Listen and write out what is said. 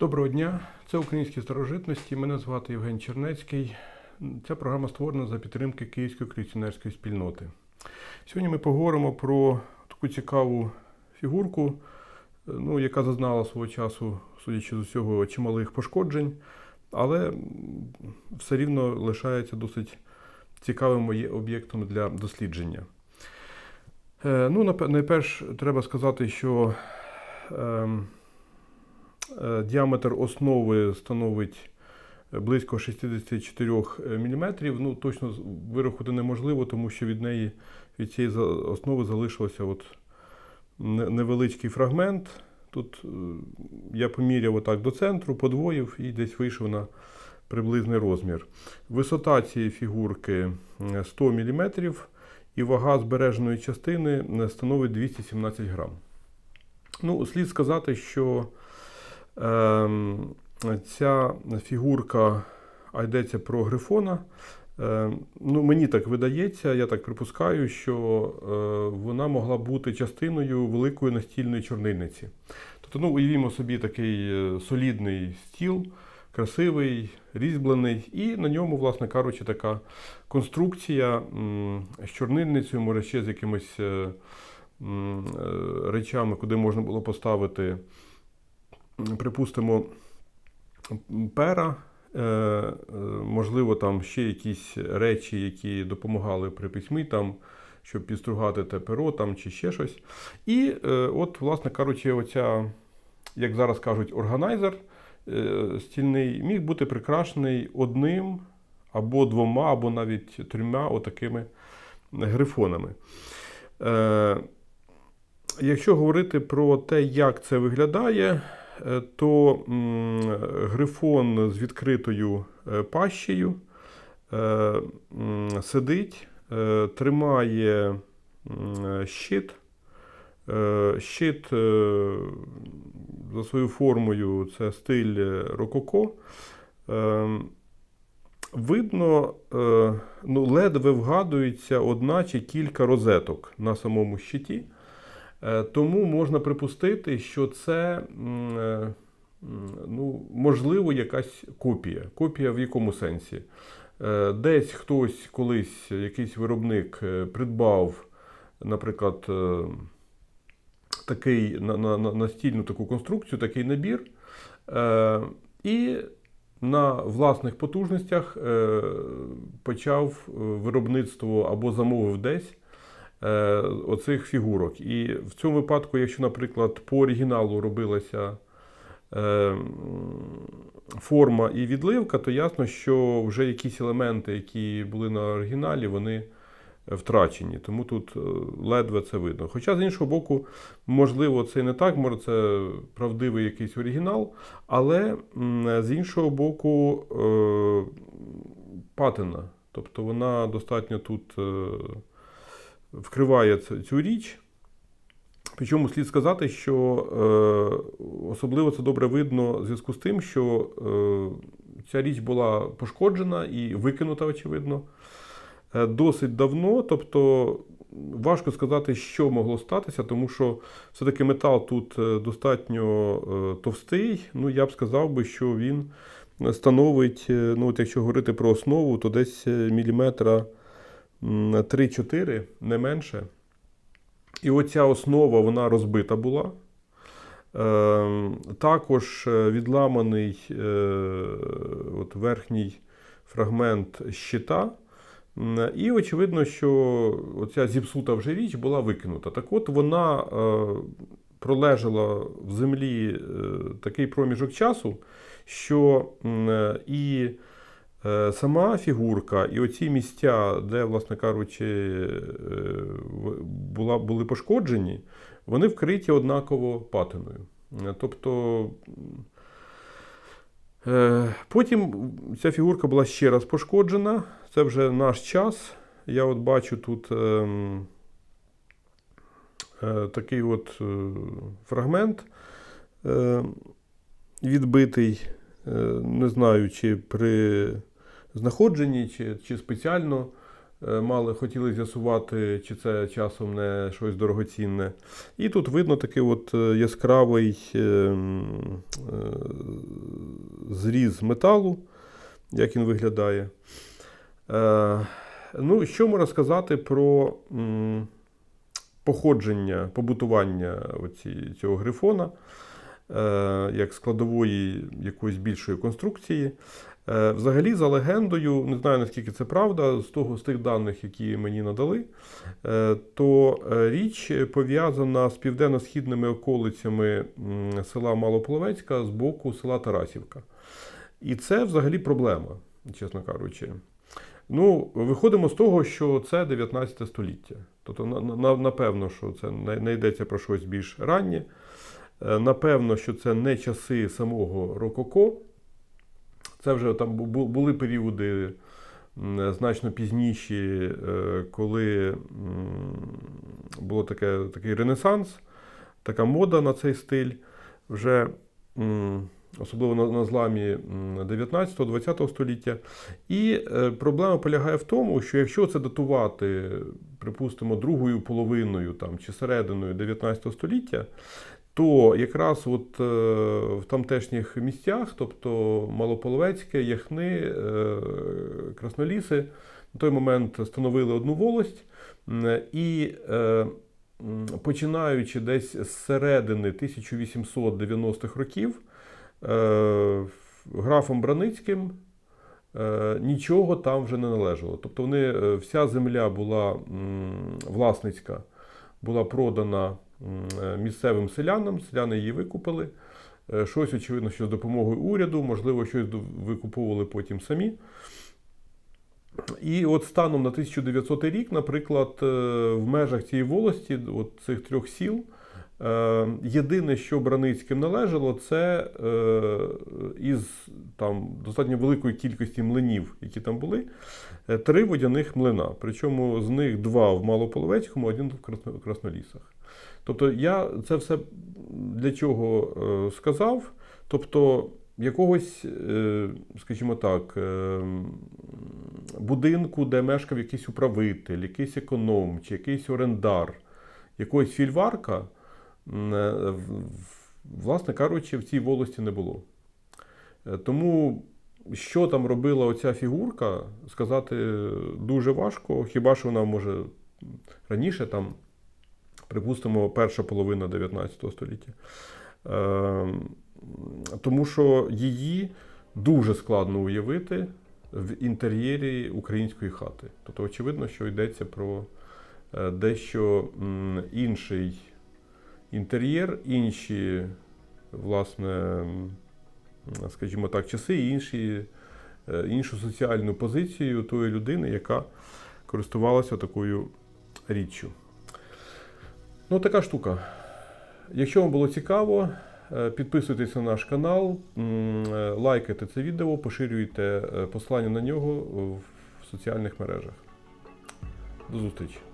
Доброго дня, це українські старожитності. Мене звати Євген Чернецький. Ця програма створена за підтримки Київської колекціонерської спільноти. Сьогодні ми поговоримо про таку цікаву фігурку, ну, яка зазнала свого часу, судячи з усього, чималих пошкоджень, але все рівно лишається досить цікавим об'єктом для дослідження. Е, Ну, найперш треба сказати, що ем, Діаметр основи становить близько 64 мм. Ну, точно вирахувати неможливо, тому що від неї, від цієї основи залишився от невеличкий фрагмент. Тут е, я поміряв отак до центру, подвоїв і десь вийшов на приблизний розмір. Висота цієї фігурки е, 100 мм і вага збереженої частини е, становить 217 грам. Ну, слід сказати, що Ця фігурка, а йдеться про грифона. Ем, Ну, мені так видається, я так припускаю, що е, вона могла бути частиною великої настільної чорнильниці. Тобто, ну, уявімо собі такий е, солідний стіл, красивий, різьблений, і на ньому, власне кажучи, така конструкція з чорнильницею, може ще з якимись е, речами, куди можна було поставити припустимо, пера, е, е, можливо, там ще якісь речі, які допомагали при письмі, там, щоб підстругати те перо там, чи ще щось. І е, от, власне кажучи, оця, як зараз кажуть, органайзер стільний міг бути прикрашений одним або двома, або навіть трьома отакими грифонами. Якщо говорити про те, як це виглядає, то м, грифон з відкритою е, пащею е, сидить, е, тримає щит. Е, Щит е, за своєю формою це стиль е, рококо. Е, Видно, е, ну, ледве вгадується одна чи кілька розеток на самому щиті. Е, Тому можна припустити, що це е, ну, можливо якась копія. Копія в якому сенсі? Е, Десь хтось колись, якийсь виробник придбав, наприклад, такий на, на, на- настільну таку конструкцію, такий набір. І на власних потужностях почав виробництво або замовив десь оцих фігурок. І в цьому випадку, якщо, наприклад, по оригіналу робилася е, форма і відливка, то ясно, що вже якісь елементи, які були на оригіналі, вони е, втрачені. Тому тут е, ледве це видно. Хоча, з іншого боку, можливо, це не так, може, це правдивий якийсь оригінал, але з іншого боку, е, патина. Тобто вона достатньо тут е, вкриває цю річ. Причому слід сказати, що е, особливо це добре видно в зв'язку з тим, що е, ця річ була пошкоджена і викинута, очевидно, е, досить давно. Тобто важко сказати, що могло статися, тому що все-таки метал тут е, достатньо е, товстий. Ну, я б сказав би, що він становить, е, ну, от якщо говорити про основу, то десь е, міліметра 3-4, не менше. І оця основа вона розбита була. Е, також е, відламаний е, от верхній фрагмент щита. І очевидно, що оця зіпсута вже річ була викинута. Так от вона е, пролежала в землі такий проміжок часу, що і сама фігурка, і оці місця, де, власне кажучи, е, була, були пошкоджені, вони вкриті однаково патиною. Е, Тобто. Е, Потім ця фігурка була ще раз пошкоджена. Це вже наш час. Я от бачу тут ем, е, такий от е, фрагмент е, відбитий. Е, не знаю, чи при знаходженні, чи, чи спеціально е, мали, хотіли з'ясувати, чи це часом не щось дорогоцінне. І тут видно такий от е, яскравий е, м, е, зріз металу, як він виглядає. Ну, що можна сказати про походження, побутування оці, цього грифона, як складової якоїсь більшої конструкції. Е, Взагалі, за легендою, не знаю наскільки це правда, з того з тих даних, які мені надали, е, то е, річ пов'язана з південно-східними околицями села Малополовецька з боку села Тарасівка. І це взагалі проблема, чесно кажучи. Ну, виходимо з того, що це 19 століття. Тобто, на- на- напевно, що це не йдеться про щось більш раннє. Напевно, що це не часи самого Рококо. Це вже там бу- бу- були періоди значно пізніші, е, коли було таке, такий ренесанс, така мода на цей стиль. Вже особливо на, на зламі 19-20 століття. І е, проблема полягає в тому, що якщо це датувати, припустимо, другою половиною там, чи серединою 19 століття, то якраз от, е, в тамтешніх місцях, тобто Малополовецьке, Яхни, е, Красноліси, на той момент становили одну волость. І е, починаючи десь з середини 1890-х років, графом Браницьким нічого там вже не належало. Тобто вони, вся земля була власницька, була продана місцевим селянам, селяни її викупили. Е, Щось, очевидно, що з допомогою уряду, можливо, щось викуповували потім самі. І от станом на 1900 рік, наприклад, е, в межах цієї волості, от цих трьох сіл, е, єдине, що Браницьким належало, це е, із там, достатньо великої кількості млинів, які там були, е, три водяних млина. Причому з них два в Малополовецькому, один в Краснолісах. Тобто я це все для чого е, сказав? Тобто якогось, е, скажімо так, е, будинку, де мешкав якийсь управитель, якийсь економ чи якийсь орендар, якогось фільварка, е, власне кажучи, в цій волості не було. Е, Тому що там робила оця фігурка, сказати дуже важко. Хіба що вона може раніше, там, припустимо, перша половина 19 століття. Е, Тому що її дуже складно уявити в інтер'єрі української хати. Тобто, очевидно, що йдеться про е, дещо інший інтер'єр, інші, власне, скажімо так, часи і інші, е, іншу соціальну позицію тої людини, яка користувалася такою річчю. Ну, така штука. Якщо вам було цікаво, е, підписуйтесь на наш канал, е, лайкайте це відео, поширюйте посилання на нього в соціальних мережах. До зустрічі!